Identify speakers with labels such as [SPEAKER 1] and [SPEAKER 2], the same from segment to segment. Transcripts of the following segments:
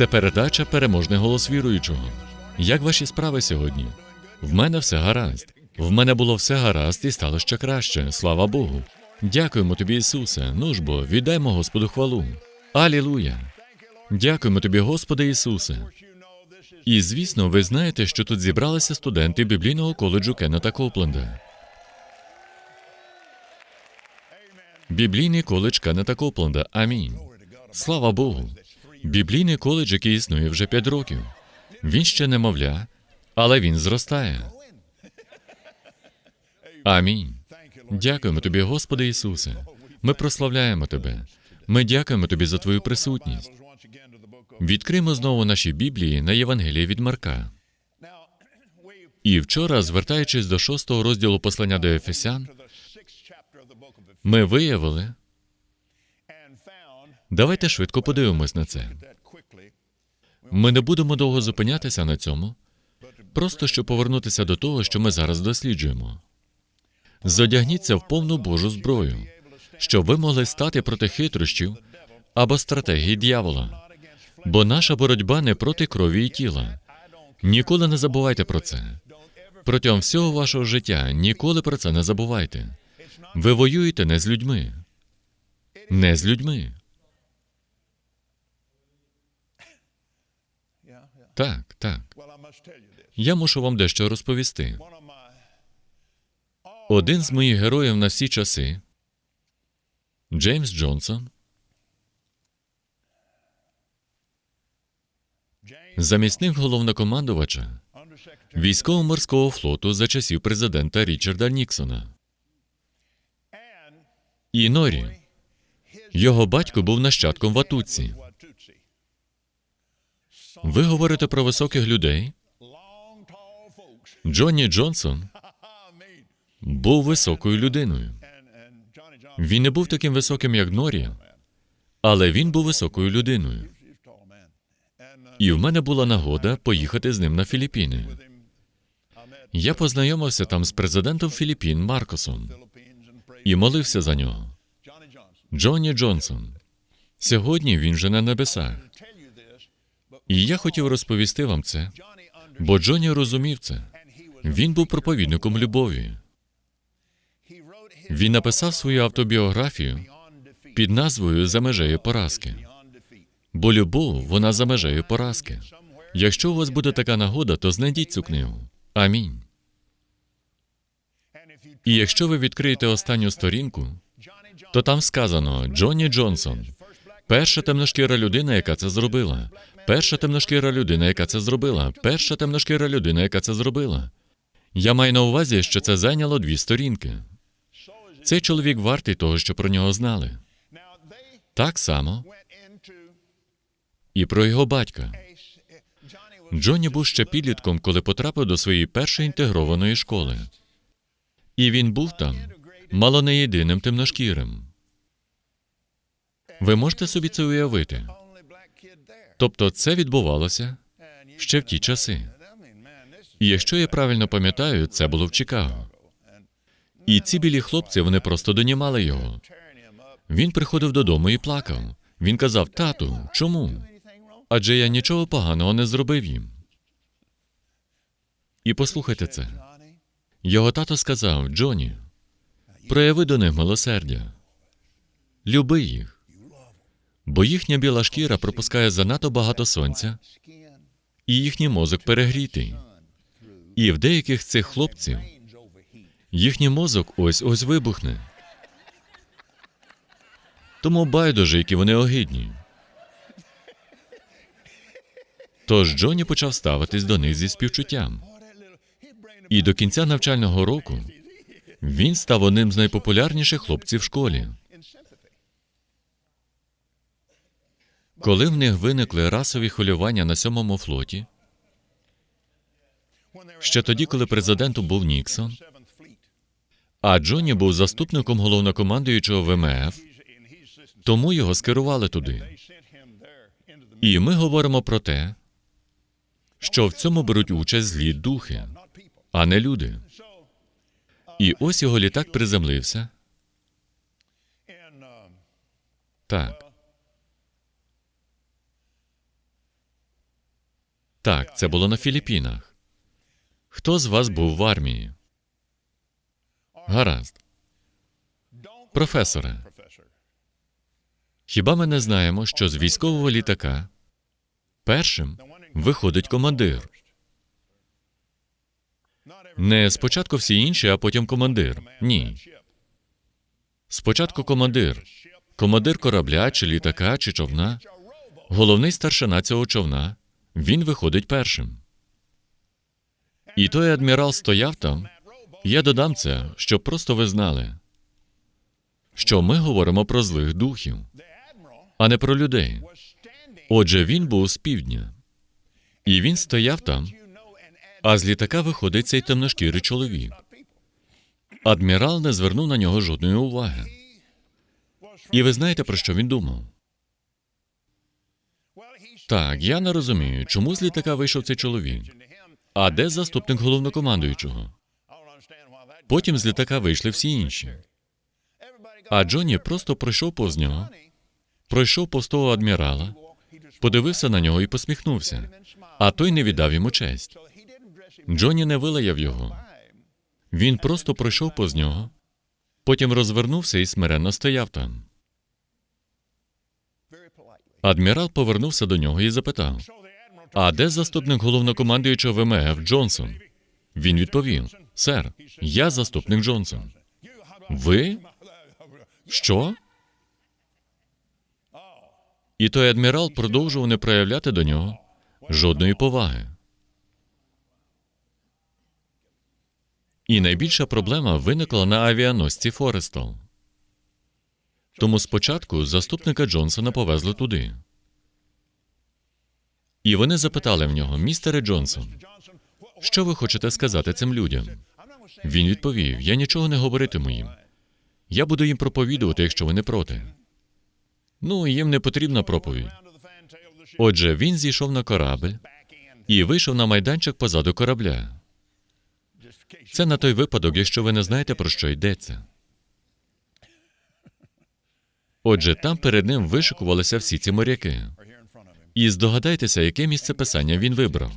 [SPEAKER 1] Це передача Переможний голос віруючого. Як ваші справи сьогодні? В мене все гаразд. В мене було все гаразд і стало ще краще. Слава Богу. Дякуємо тобі, Ісусе. Ну ж бо, віддаймо Господу хвалу. Алілуя. Дякуємо тобі, Господи Ісусе. І звісно, ви знаєте, що тут зібралися студенти біблійного коледжу Кеннета Копленда. Біблійний коледж Кеннета Копленда. Амінь. Слава Богу. Біблійний коледж, який існує вже п'ять років. Він ще немовля, але він зростає. Амінь. Дякуємо тобі, Господи Ісусе. Ми прославляємо Тебе. Ми дякуємо Тобі за Твою присутність. Відкриємо знову наші Біблії на Євангелії від Марка. І вчора, звертаючись до шостого розділу послання до Ефесян, ми виявили. Давайте швидко подивимось на це. Ми не будемо довго зупинятися на цьому, просто щоб повернутися до того, що ми зараз досліджуємо. Зодягніться в повну Божу зброю, щоб ви могли стати проти хитрощів або стратегії дьявола. Бо наша боротьба не проти крові і тіла. Ніколи не забувайте про це. Протягом всього вашого життя ніколи про це не забувайте. Ви воюєте не з людьми, не з людьми. Так, так. Я мушу вам дещо розповісти. Один з моїх героїв на всі часи, Джеймс Джонсон, замісник головнокомандувача військово-морського флоту за часів президента Річарда Ніксона. І Норі. Його батько був нащадком Ватутсі. Ви говорите про високих людей? Джонні Джонсон був високою людиною. Він не був таким високим, як Норі, але він був високою людиною. І в мене була нагода поїхати з ним на Філіппіни. Я познайомився там з президентом Філіппін Маркосом і молився за нього. Джонні Джонсон. Сьогодні він вже на небесах. І я хотів розповісти вам це, бо Джонні розумів це. Він був проповідником любові. Він написав свою автобіографію під назвою За межею поразки. Бо любов, вона за межею поразки. Якщо у вас буде така нагода, то знайдіть цю книгу. Амінь. І якщо ви відкриєте останню сторінку, то там сказано Джонні Джонсон, перша темношкіра людина, яка це зробила. Перша темношкіра людина, яка це зробила. Перша темношкіра людина, яка це зробила. Я маю на увазі, що це зайняло дві сторінки. Цей чоловік вартий того, що про нього знали. Так само і про його батька. Джонні був ще підлітком, коли потрапив до своєї першої інтегрованої школи. І він був там мало не єдиним темношкірим. Ви можете собі це уявити? Тобто це відбувалося ще в ті часи. І якщо я правильно пам'ятаю, це було в Чикаго. І ці білі хлопці вони просто донімали його. Він приходив додому і плакав. Він казав: Тату, чому? Адже я нічого поганого не зробив їм. І послухайте це. Його тато сказав: Джоні, прояви до них милосердя. Люби їх. Бо їхня біла шкіра пропускає занадто багато сонця, і їхній мозок перегрітий. І в деяких цих хлопців їхній мозок ось ось вибухне. Тому байдуже, які вони огидні. Тож Джоні почав ставитись до них зі співчуттям. І до кінця навчального року він став одним з найпопулярніших хлопців в школі. Коли в них виникли расові хвилювання на сьомому флоті, ще тоді, коли президентом був Ніксон, а Джоні був заступником головнокомандуючого ВМФ, тому його скерували туди. І ми говоримо про те, що в цьому беруть участь злі духи, а не люди. І ось його літак приземлився. Так. Так, це було на Філіппінах. Хто з вас був в армії? Гаразд. Професоре, хіба ми не знаємо, що з військового літака першим виходить командир? Не спочатку всі інші, а потім командир. Ні. Спочатку командир. Командир корабля, чи літака, чи човна. Головний старшина цього човна. Він виходить першим. І той адмірал стояв там. Я додам це, щоб просто ви знали, що ми говоримо про злих духів, а не про людей. Отже, він був з півдня, і він стояв там, а з літака виходить цей темношкірий чоловік. Адмірал не звернув на нього жодної уваги. І ви знаєте, про що він думав? Так, я не розумію, чому з літака вийшов цей чоловік. А де заступник головнокомандуючого? Потім з літака вийшли всі інші. А Джонні просто пройшов повз нього, пройшов повз того адмірала, подивився на нього і посміхнувся. А той не віддав йому честь. Джонні не вилаяв його. Він просто пройшов повз нього, потім розвернувся і смиренно стояв там. Адмірал повернувся до нього і запитав: А де заступник головнокомандуючого ВМФ Джонсон? Він відповів: Сер, я заступник Джонсон. Ви? Що? І той адмірал продовжував не проявляти до нього жодної поваги. І найбільша проблема виникла на авіаносці Форестал. Тому спочатку заступника Джонсона повезли туди. І вони запитали в нього, містере Джонсон, що ви хочете сказати цим людям? Він відповів: Я нічого не говоритиму їм. Я буду їм проповідувати, якщо ви не проти. Ну, їм не потрібна проповідь. Отже, він зійшов на корабль і вийшов на майданчик позаду корабля. Це на той випадок, якщо ви не знаєте, про що йдеться. Отже, там перед ним вишикувалися всі ці моряки. І здогадайтеся, яке місце писання він вибрав.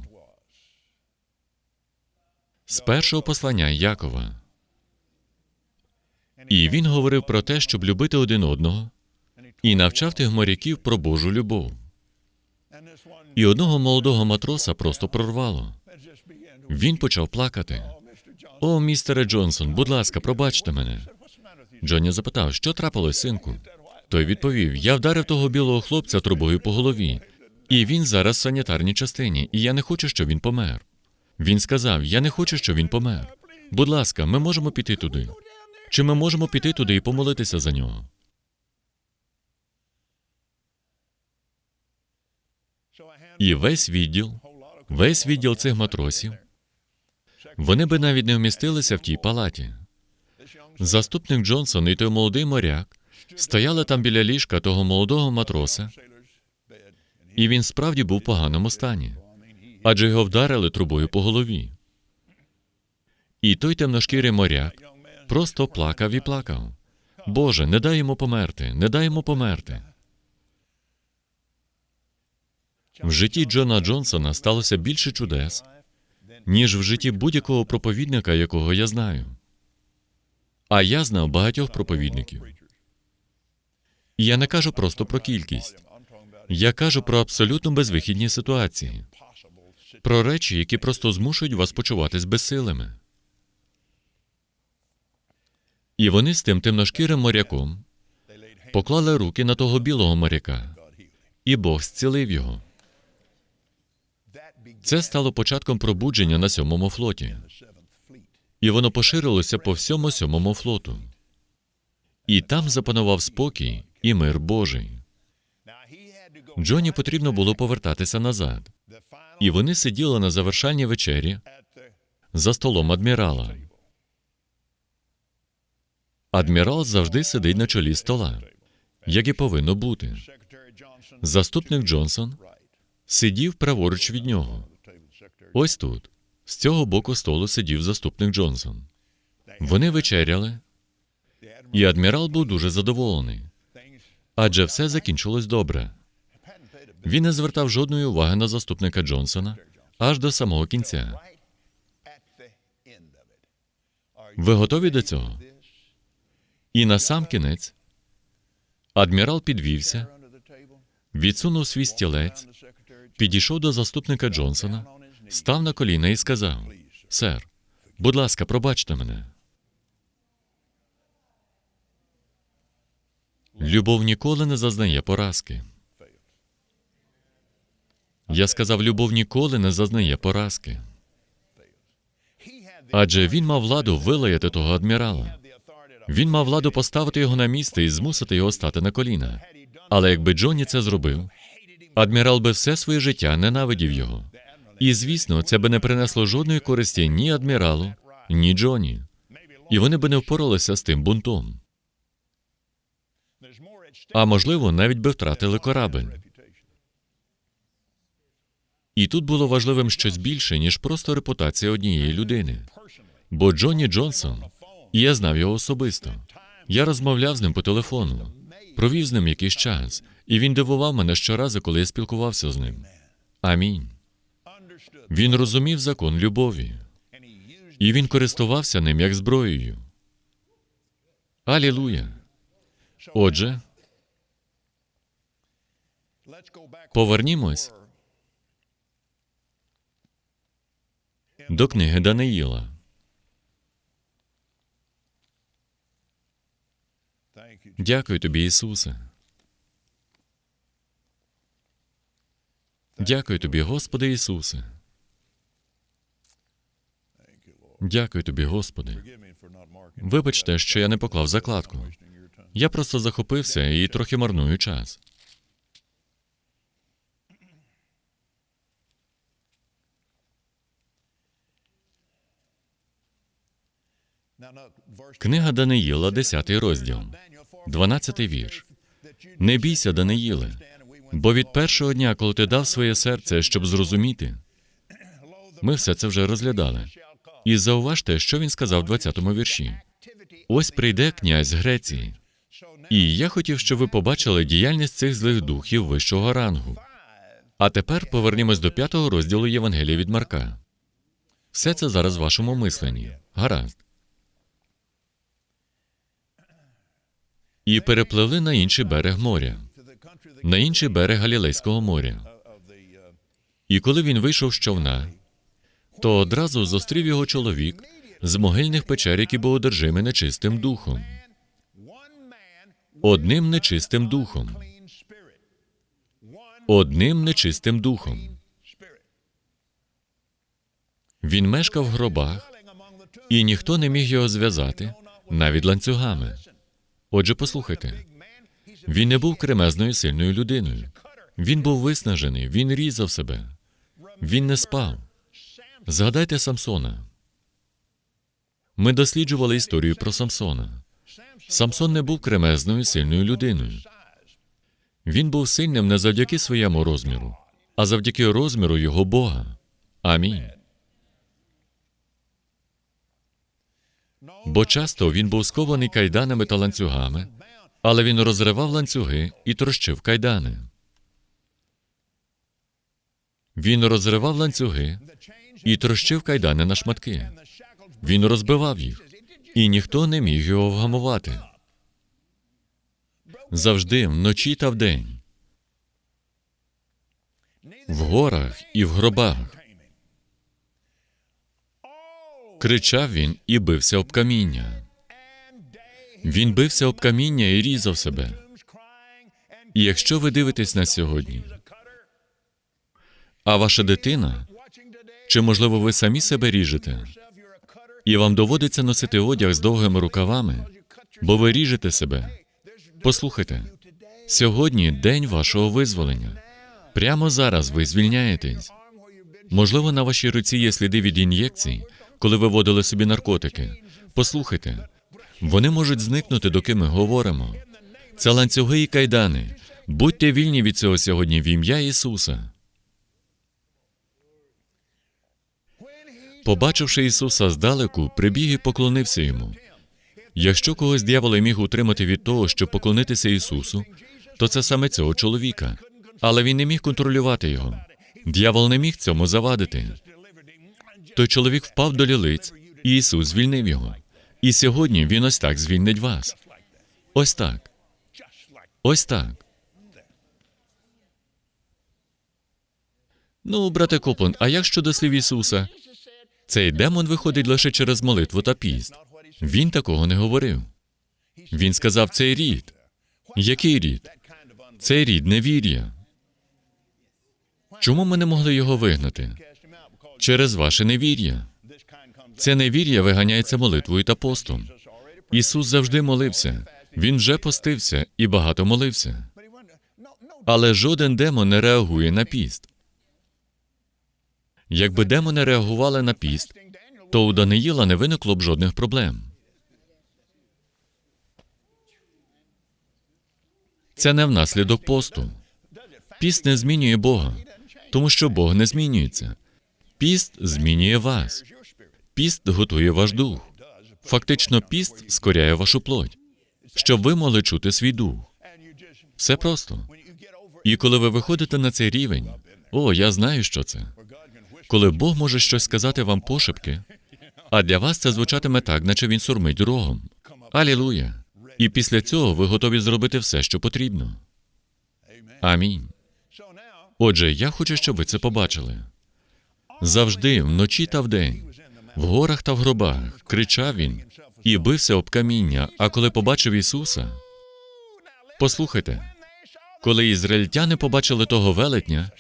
[SPEAKER 1] З першого послання Якова. І він говорив про те, щоб любити один одного, і навчав тих моряків про Божу любов. І одного молодого матроса просто прорвало. Він почав плакати. О, містере Джонсон, будь ласка, пробачте мене. Джонні запитав, що трапилось, синку. Той відповів: Я вдарив того білого хлопця трубою по голові, і він зараз в санітарній частині, і я не хочу, щоб він помер. Він сказав: Я не хочу, щоб він помер. Будь ласка, ми можемо піти туди. Чи ми можемо піти туди і помолитися за нього? І весь відділ, весь відділ цих матросів, вони би навіть не вмістилися в тій палаті. Заступник Джонсон і той молодий моряк стояли там біля ліжка того молодого матроса, і він справді був в поганому стані, адже його вдарили трубою по голові. І той темношкірий моряк просто плакав і плакав. Боже, не дай йому померти, не дай йому померти. В житті Джона Джонсона сталося більше чудес, ніж в житті будь-якого проповідника, якого я знаю. А я знав багатьох проповідників. Я не кажу просто про кількість. Я кажу про абсолютно безвихідні ситуації, про речі, які просто змушують вас почуватись безсилими. І вони з тим темношкірим моряком поклали руки на того білого моряка, і Бог зцілив його. Це стало початком пробудження на сьомому флоті, і воно поширилося по всьому сьомому флоту. І там запанував спокій і мир Божий. Джоні потрібно було повертатися назад, і вони сиділи на завершальній вечері за столом адмірала. Адмірал завжди сидить на чолі стола, як і повинно бути. Заступник Джонсон сидів праворуч від нього. Ось тут, з цього боку столу сидів заступник Джонсон. Вони вечеряли, і адмірал був дуже задоволений, адже все закінчилось добре. Він не звертав жодної уваги на заступника Джонсона аж до самого кінця. Ви готові до цього? І на сам кінець адмірал підвівся, відсунув свій стілець, підійшов до заступника Джонсона, став на коліна і сказав: Сер, будь ласка, пробачте мене. Любов ніколи не зазнає поразки. Я сказав, любов ніколи не зазнає поразки. Адже він мав владу вилаяти того адмірала. Він мав владу поставити його на місце і змусити його стати на коліна. Але якби Джонні це зробив, адмірал би все своє життя ненавидів його. І звісно, це би не принесло жодної користі ні адміралу, ні Джоні. І вони би не впоралися з тим бунтом. А можливо, навіть би втратили корабель. І тут було важливим щось більше, ніж просто репутація однієї людини. Бо Джонні Джонсон, і я знав його особисто. Я розмовляв з ним по телефону, провів з ним якийсь час, і він дивував мене щоразу, коли я спілкувався з ним. Амінь. Він розумів закон любові, і він користувався ним як зброєю. Алілуя. Отже, повернімось до книги Даниїла. Дякую тобі, Ісусе. Дякую тобі, Господи Ісусе. Дякую тобі, Господи. Вибачте, що я не поклав закладку. Я просто захопився і трохи марную час. Книга Даниїла, 10 розділ, 12 вірш. Не бійся, Даниїле, бо від першого дня, коли ти дав своє серце, щоб зрозуміти, ми все це вже розглядали. І зауважте, що він сказав в 20-му вірші. Ось прийде князь Греції. І я хотів, щоб ви побачили діяльність цих злих духів вищого рангу. А тепер повернімось до п'ятого розділу Євангелія від Марка. Все це зараз в вашому мисленні. Гаразд. І перепливли на інший берег моря, на інший берег Галілейського моря. І коли він вийшов з човна, то одразу зустрів його чоловік з могильних печер, який був одержимий нечистим духом. Одним нечистим духом. Одним нечистим духом. Він мешкав в гробах, і ніхто не міг його зв'язати навіть ланцюгами. Отже, послухайте, він не був кремезною сильною людиною. Він був виснажений, він різав себе, він не спав. Згадайте Самсона. Ми досліджували історію про Самсона. Самсон не був кремезною сильною людиною. Він був сильним не завдяки своєму розміру, а завдяки розміру його Бога. Амінь. Бо часто він був скований кайданами та ланцюгами, але він розривав ланцюги і трощив кайдани. Він розривав ланцюги і трощив кайдани на шматки. Він розбивав їх, і ніхто не міг його вгамувати. Завжди, вночі та вдень, в горах і в гробах. Кричав він і бився об каміння. Він бився об каміння і різав себе. І якщо ви дивитесь на сьогодні, а ваша дитина, чи можливо ви самі себе ріжете, і вам доводиться носити одяг з довгими рукавами, бо ви ріжете себе. Послухайте, сьогодні день вашого визволення. Прямо зараз ви звільняєтесь. Можливо, на вашій руці є сліди від ін'єкцій, коли ви вводили собі наркотики. Послухайте, вони можуть зникнути, доки ми говоримо. Це ланцюги і кайдани. Будьте вільні від цього сьогодні в ім'я Ісуса. Побачивши Ісуса здалеку, прибіг і поклонився йому. Якщо когось дьявол міг утримати від того, щоб поклонитися Ісусу, то це саме цього чоловіка. Але він не міг контролювати його. Дьявол не міг цьому завадити. Той чоловік впав до лілиць, і Ісус звільнив його. І сьогодні Він ось так звільнить вас. Ось так. Ось так. Ну, брате Коплен, а як щодо слів Ісуса? Цей демон виходить лише через молитву та піст. Він такого не говорив. Він сказав цей рід. Який рід? Цей рід невір'я. Чому ми не могли його вигнати? Через ваше невір'я. Це невір'я виганяється молитвою та постом. Ісус завжди молився. Він вже постився і багато молився. Але жоден демон не реагує на піст. Якби демони реагували на піст, то у Даниїла не виникло б жодних проблем. Це не внаслідок посту. Піст не змінює Бога, тому що Бог не змінюється. Піст змінює вас. Піст готує ваш дух. Фактично, піст скоряє вашу плоть, щоб ви могли чути свій дух. Все просто. І коли ви виходите на цей рівень, о, я знаю, що це. Коли Бог може щось сказати вам пошепки, а для вас це звучатиме так, наче він сурмить рогом. Алілуя! І після цього ви готові зробити все, що потрібно. Амінь. Отже, я хочу, щоб ви це побачили. Завжди, вночі та вдень, в горах та в гробах, кричав він і бився об каміння. А коли побачив Ісуса, послухайте, коли ізраїльтяни побачили того велетня,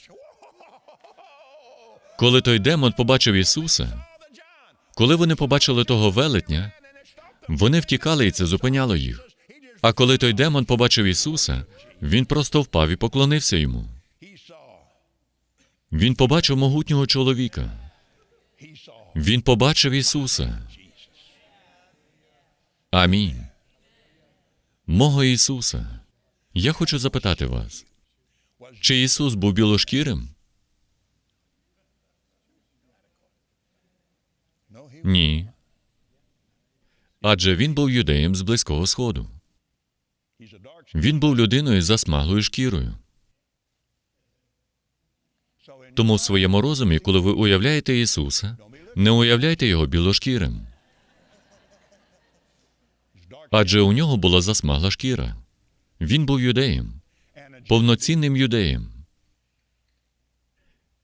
[SPEAKER 1] коли той демон побачив Ісуса, коли вони побачили того велетня, вони втікали, і це зупиняло їх. А коли той демон побачив Ісуса, він просто впав і поклонився йому. Він побачив могутнього чоловіка. Він побачив Ісуса. Амінь. Мого Ісуса. Я хочу запитати вас, чи Ісус був білошкірим? Ні. Адже він був юдеєм з Близького Сходу. Він був людиною з засмаглою шкірою. Тому в своєму розумі, коли ви уявляєте Ісуса, не уявляйте його білошкірим. Адже у нього була засмагла шкіра. Він був юдеєм, повноцінним юдеєм.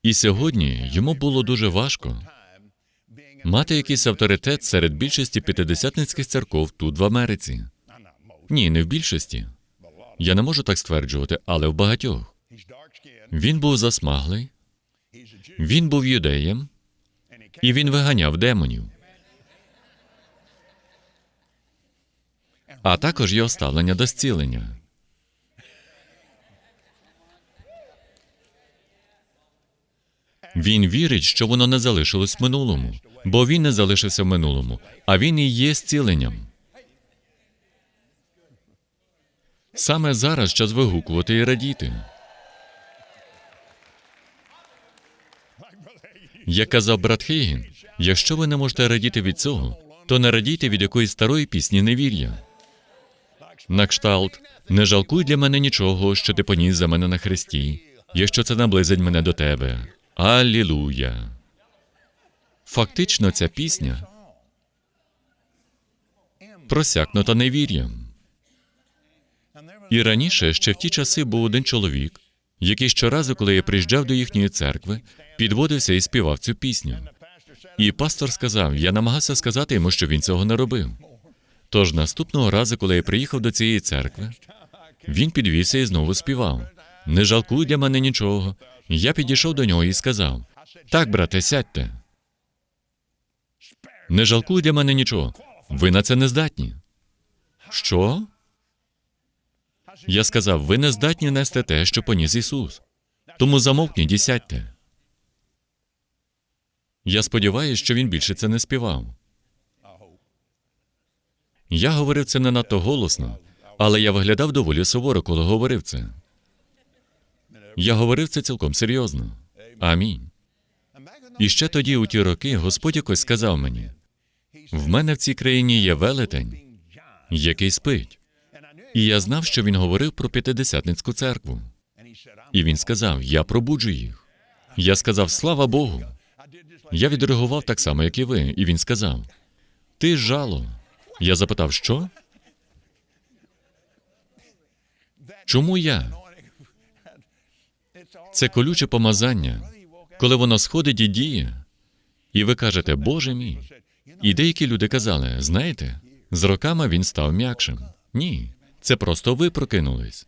[SPEAKER 1] І сьогодні йому було дуже важко мати якийсь авторитет серед більшості п'ятидесятницьких церков тут в Америці. Ні, не в більшості. Я не можу так стверджувати, але в багатьох. Він був засмаглий, він був юдеєм, і він виганяв демонів. А також його ставлення до зцілення. Він вірить, що воно не залишилось в минулому, бо він не залишився в минулому, а він і є зціленням. Саме зараз час вигукувати і радіти. Як казав брат Хейгін, якщо ви не можете радіти від цього, то не радійте від якоїсь старої пісні невір'я. На кшталт, не жалкуй для мене нічого, що ти поніс за мене на хресті, якщо це наблизить мене до тебе. Алілуя. Фактично, ця пісня просякнута невір'ям. І раніше, ще в ті часи, був один чоловік, який щоразу, коли я приїжджав до їхньої церкви, підводився і співав цю пісню. І пастор сказав: я намагався сказати йому, що він цього не робив. Тож наступного разу, коли я приїхав до цієї церкви, він підвівся і знову співав. Не жалкуй для мене нічого. Я підійшов до нього і сказав: Так, брате, сядьте. Не жалкуй для мене нічого. Ви на це не здатні. Що? Я сказав: ви не здатні нести те, що поніс Ісус. Тому замовкніть і сядьте. Я сподіваюся, що він більше це не співав. Я говорив це не надто голосно, але я виглядав доволі суворо, коли говорив це. Я говорив це цілком серйозно. Амінь. І ще тоді, у ті роки, Господь якось сказав мені: в мене в цій країні є велетень, який спить. І я знав, що він говорив про п'ятидесятницьку церкву. І він сказав: Я пробуджу їх. Я сказав, слава Богу. Я відреагував так само, як і ви, і він сказав: Ти жало. Я запитав, що? Чому я? Це колюче помазання, коли воно сходить і діє. І ви кажете, Боже мій. І деякі люди казали, знаєте, з роками він став м'якшим. Ні, це просто ви прокинулись.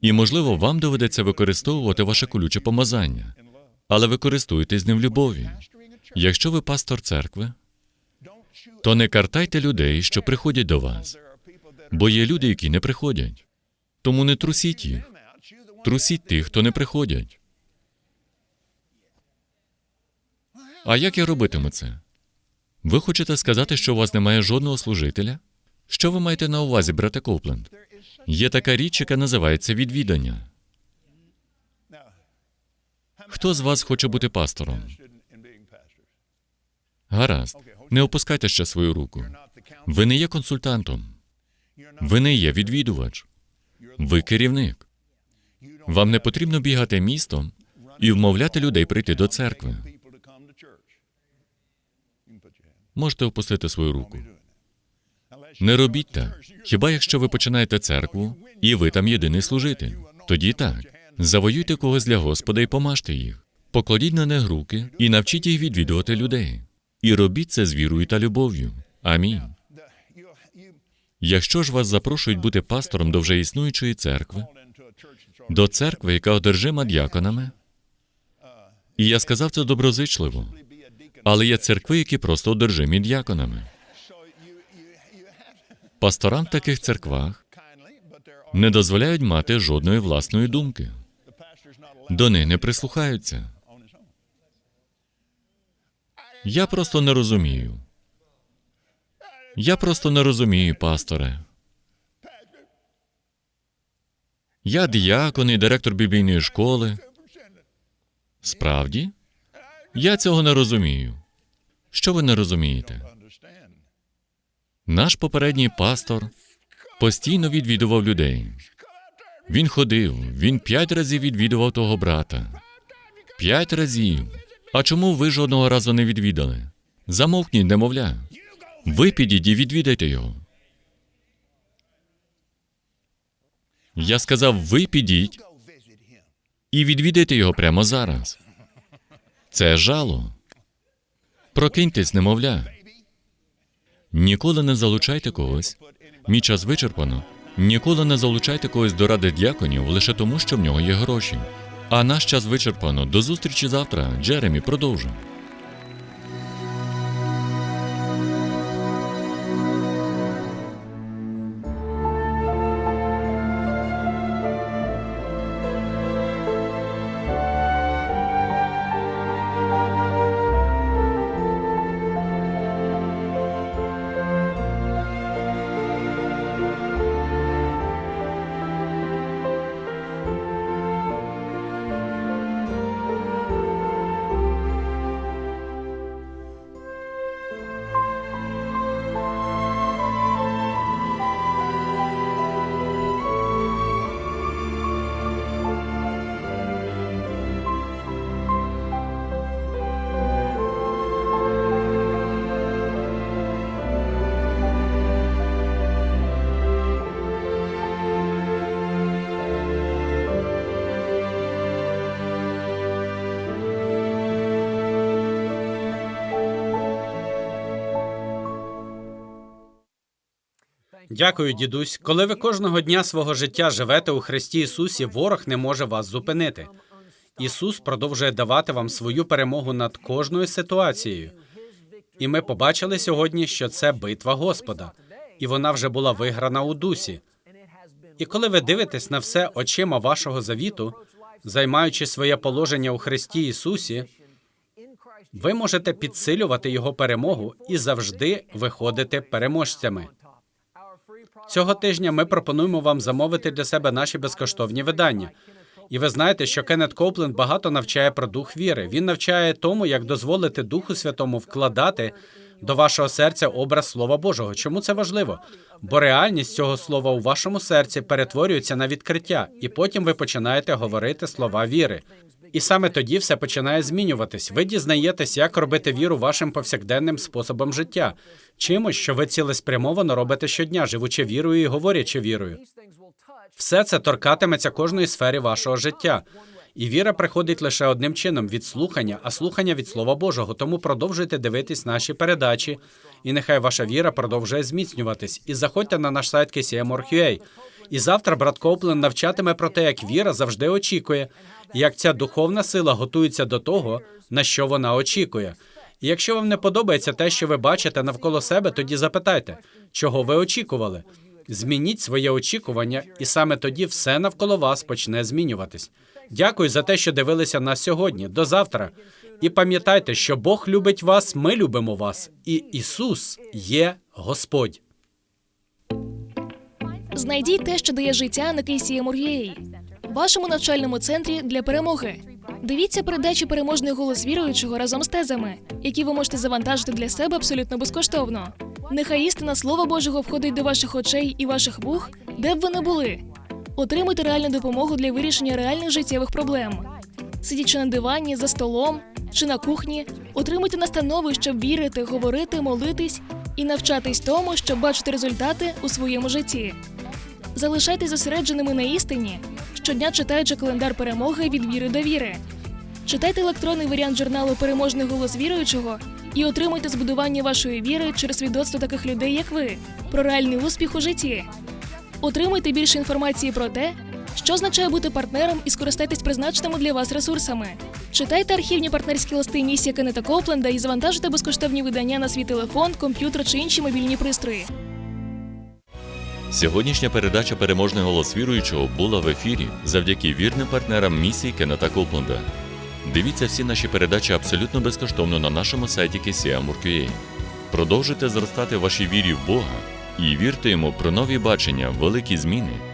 [SPEAKER 1] І, можливо, вам доведеться використовувати ваше колюче помазання, але ви користуєтесь ним в любові. Якщо ви пастор церкви, то не картайте людей, що приходять до вас, бо є люди, які не приходять. Тому не трусіть їх, трусіть тих, хто не приходять. А як я робитиму це? Ви хочете сказати, що у вас немає жодного служителя? Що ви маєте на увазі, брате Копленд? Є така річ, яка називається відвідання. Хто з вас хоче бути пастором? Гаразд, не опускайте ще свою руку. Ви не є консультантом, ви не є відвідувач, ви керівник. Вам не потрібно бігати містом і вмовляти людей прийти до церкви. Можете опустити свою руку. Не робіть так. Хіба якщо ви починаєте церкву, і ви там єдиний служитель? Тоді так. Завоюйте когось для Господа і помажте їх. Покладіть на них руки і навчіть їх відвідувати людей. І робіть це з вірою та любов'ю. Амінь. Якщо ж вас запрошують бути пастором до вже існуючої церкви, до церкви, яка одержима діаконами, і я сказав це доброзичливо, але є церкви, які просто одержимі діаконами. Пасторам в таких церквах не дозволяють мати жодної власної думки. До них не прислухаються. Я просто не розумію. Я просто не розумію, пасторе. Я діакон і директор біблійної школи. Справді? Я цього не розумію. Що ви не розумієте? Наш попередній пастор постійно відвідував людей. Він ходив, він п'ять разів відвідував того брата. П'ять разів. А чому ви жодного разу не відвідали? Замовкніть, немовля. Ви підіть і відвідайте його. Я сказав, ви підіть і відвідайте його прямо зараз. Це жало. Прокиньтесь, немовля. Ніколи не залучайте когось. Мій час вичерпано. Ніколи не залучайте когось до ради дяконів лише тому, що в нього є гроші. А наш час вичерпано. До зустрічі завтра. Джеремі, продовжуй.
[SPEAKER 2] Дякую, дідусь. Коли ви кожного дня свого життя живете у Христі Ісусі, ворог не може вас зупинити. Ісус продовжує давати вам свою перемогу над кожною ситуацією. І ми побачили сьогодні, що це битва Господа, і вона вже була виграна у дусі. І коли ви дивитесь на все очима вашого завіту, займаючи своє положення у Христі Ісусі, ви можете підсилювати його перемогу і завжди виходити переможцями. Цього тижня ми пропонуємо вам замовити для себе наші безкоштовні видання. І ви знаєте, що Кеннет Копленд багато навчає про дух віри. Він навчає тому, як дозволити Духу Святому вкладати до вашого серця образ Слова Божого. Чому це важливо? Бо реальність цього слова у вашому серці перетворюється на відкриття, і потім ви починаєте говорити слова віри. І саме тоді все починає змінюватись. Ви дізнаєтесь, як робити віру вашим повсякденним способом життя, чимось, що ви цілеспрямовано робите щодня, живучи вірою і говорячи вірою. Все це торкатиметься кожної сфері вашого життя. І віра приходить лише одним чином від слухання, а слухання від Слова Божого. Тому продовжуйте дивитись наші передачі, і нехай ваша віра продовжує зміцнюватись. І заходьте на наш сайт KCM.org.ua. І завтра брат Коплен навчатиме про те, як віра завжди очікує, як ця духовна сила готується до того, на що вона очікує. І якщо вам не подобається те, що ви бачите навколо себе, тоді запитайте, чого ви очікували. Змініть своє очікування, і саме тоді все навколо вас почне змінюватись. Дякую за те, що дивилися нас сьогодні. До завтра. І пам'ятайте, що Бог любить вас, ми любимо вас, і Ісус є Господь.
[SPEAKER 3] Знайдіть те, що дає життя на KCM.org.ua, вашому навчальному центрі для перемоги. Дивіться передачі переможний голос віруючого разом з тезами, які ви можете завантажити для себе абсолютно безкоштовно. Нехай істина Слова Божого входить до ваших очей і ваших вух, де б ви не були. Отримуйте реальну допомогу для вирішення реальних життєвих проблем. Сидячи на дивані, за столом чи на кухні, отримуйте настанови, щоб вірити, говорити, молитись і навчатись тому, щоб бачити результати у своєму житті. Залишайтесь зосередженими на істині, щодня читаючи календар перемоги від віри до віри. Читайте електронний варіант журналу Переможний голос віруючого і отримуйте збудування вашої віри через свідоцтво таких людей, як ви, про реальний успіх у житті. Отримуйте більше інформації про те, що означає бути партнером і скористайтесь призначеними для вас ресурсами. Читайте архівні партнерські листи місія Кеннета Копленда і завантажуйте безкоштовні видання на свій телефон, комп'ютер чи інші мобільні пристрої.
[SPEAKER 1] Сьогоднішня передача Переможний голос віруючого була в ефірі завдяки вірним партнерам місії Кеннета Копленда. Дивіться всі наші передачі абсолютно безкоштовно на нашому сайті KCM.org.ua. Продовжуйте зростати в вашій вірі в Бога і вірте йому про нові бачення, великі зміни